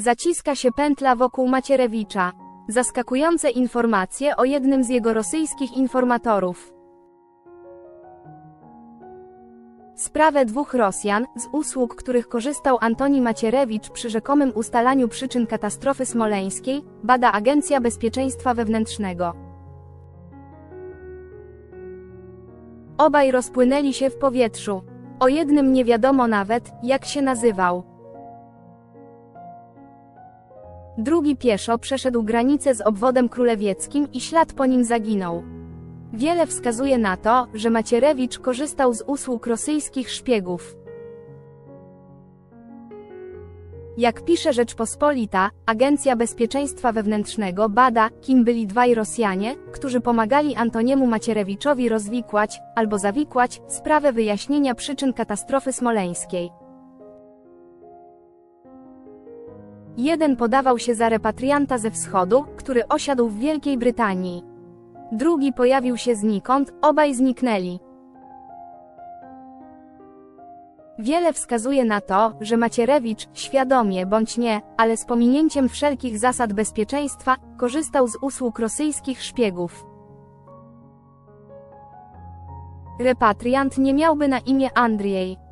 Zaciska się pętla wokół Macierewicza. Zaskakujące informacje o jednym z jego rosyjskich informatorów. Sprawę dwóch Rosjan, z usług których korzystał Antoni Macierewicz przy rzekomym ustalaniu przyczyn katastrofy smoleńskiej, bada Agencja Bezpieczeństwa Wewnętrznego. Obaj rozpłynęli się w powietrzu. O jednym nie wiadomo nawet, jak się nazywał. Drugi pieszo przeszedł granicę z obwodem królewieckim i ślad po nim zaginął. Wiele wskazuje na to, że Macierewicz korzystał z usług rosyjskich szpiegów. Jak pisze Rzeczpospolita, Agencja Bezpieczeństwa Wewnętrznego bada, kim byli dwaj Rosjanie, którzy pomagali Antoniemu Macierewiczowi rozwikłać, albo zawikłać, sprawę wyjaśnienia przyczyn katastrofy smoleńskiej. Jeden podawał się za repatrianta ze wschodu, który osiadł w Wielkiej Brytanii. Drugi pojawił się znikąd, obaj zniknęli. Wiele wskazuje na to, że Macierewicz, świadomie bądź nie, ale z pominięciem wszelkich zasad bezpieczeństwa, korzystał z usług rosyjskich szpiegów. Repatriant nie miałby na imię Andrzej.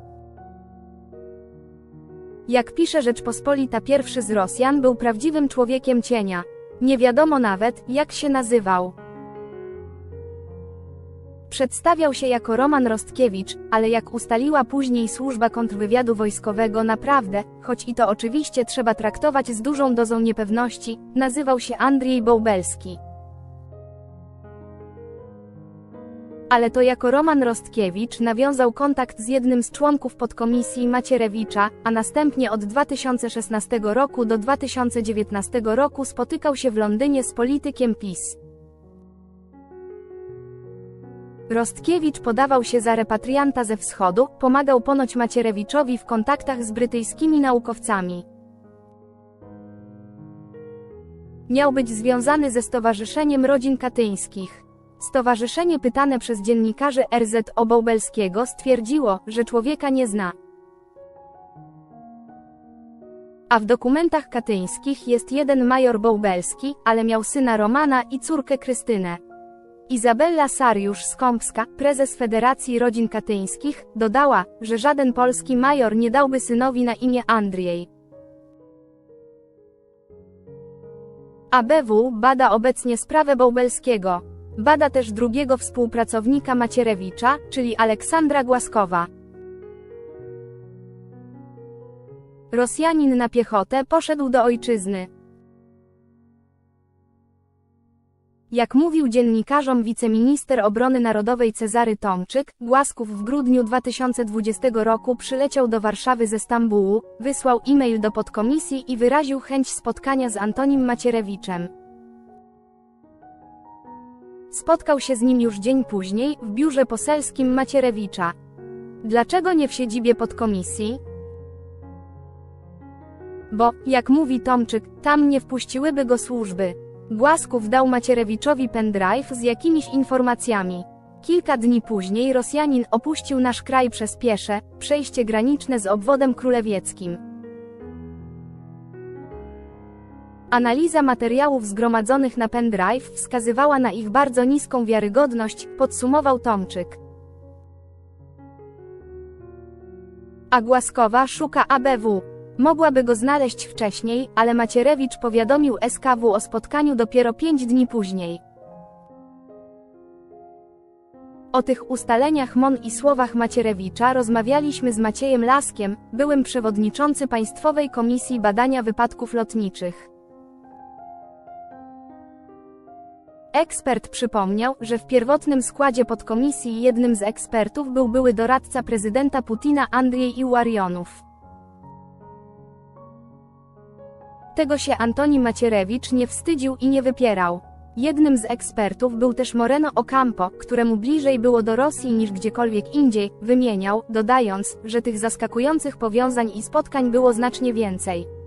Jak pisze Rzeczpospolita pierwszy z Rosjan był prawdziwym człowiekiem cienia. Nie wiadomo nawet, jak się nazywał. Przedstawiał się jako Roman Rostkiewicz, ale jak ustaliła później służba kontrwywiadu wojskowego naprawdę, choć i to oczywiście trzeba traktować z dużą dozą niepewności, nazywał się Andrzej Bołbelski. Ale to jako Roman Rostkiewicz nawiązał kontakt z jednym z członków podkomisji Macierewicza, a następnie od 2016 roku do 2019 roku spotykał się w Londynie z politykiem PiS. Rostkiewicz podawał się za repatrianta ze wschodu, pomagał ponoć Macierewiczowi w kontaktach z brytyjskimi naukowcami. Miał być związany ze Stowarzyszeniem Rodzin Katyńskich. Stowarzyszenie pytane przez dziennikarzy RZ Bołbelskiego stwierdziło, że człowieka nie zna. A w dokumentach katyńskich jest jeden major Bołbelski, ale miał syna Romana i córkę Krystynę. Izabella Sariusz-Skąpska, prezes Federacji Rodzin Katyńskich, dodała, że żaden polski major nie dałby synowi na imię Andrzej. ABW bada obecnie sprawę Bołbelskiego. Bada też drugiego współpracownika Macierewicza, czyli Aleksandra Głaskowa. Rosjanin na piechotę poszedł do ojczyzny. Jak mówił dziennikarzom wiceminister obrony narodowej Cezary Tomczyk, Głasków w grudniu 2020 roku przyleciał do Warszawy ze Stambułu, wysłał e-mail do podkomisji i wyraził chęć spotkania z Antonim Macierewiczem. Spotkał się z nim już dzień później, w biurze poselskim Macierewicza. Dlaczego nie w siedzibie podkomisji? Bo, jak mówi Tomczyk, tam nie wpuściłyby go służby. Głasków dał Macierewiczowi pendrive z jakimiś informacjami. Kilka dni później Rosjanin opuścił nasz kraj przez piesze, przejście graniczne z obwodem królewieckim. Analiza materiałów zgromadzonych na pendrive wskazywała na ich bardzo niską wiarygodność, podsumował Tomczyk. A Głaskowa szuka ABW. Mogłaby go znaleźć wcześniej, ale Macierewicz powiadomił SKW o spotkaniu dopiero pięć dni później. O tych ustaleniach MON i słowach Macierewicza rozmawialiśmy z Maciejem Laskiem, byłym przewodniczący Państwowej Komisji Badania Wypadków Lotniczych. Ekspert przypomniał, że w pierwotnym składzie podkomisji jednym z ekspertów był były doradca prezydenta Putina Andrzej Iłarionów. Tego się Antoni Macierewicz nie wstydził i nie wypierał. Jednym z ekspertów był też Moreno Ocampo, któremu bliżej było do Rosji niż gdziekolwiek indziej, wymieniał, dodając, że tych zaskakujących powiązań i spotkań było znacznie więcej.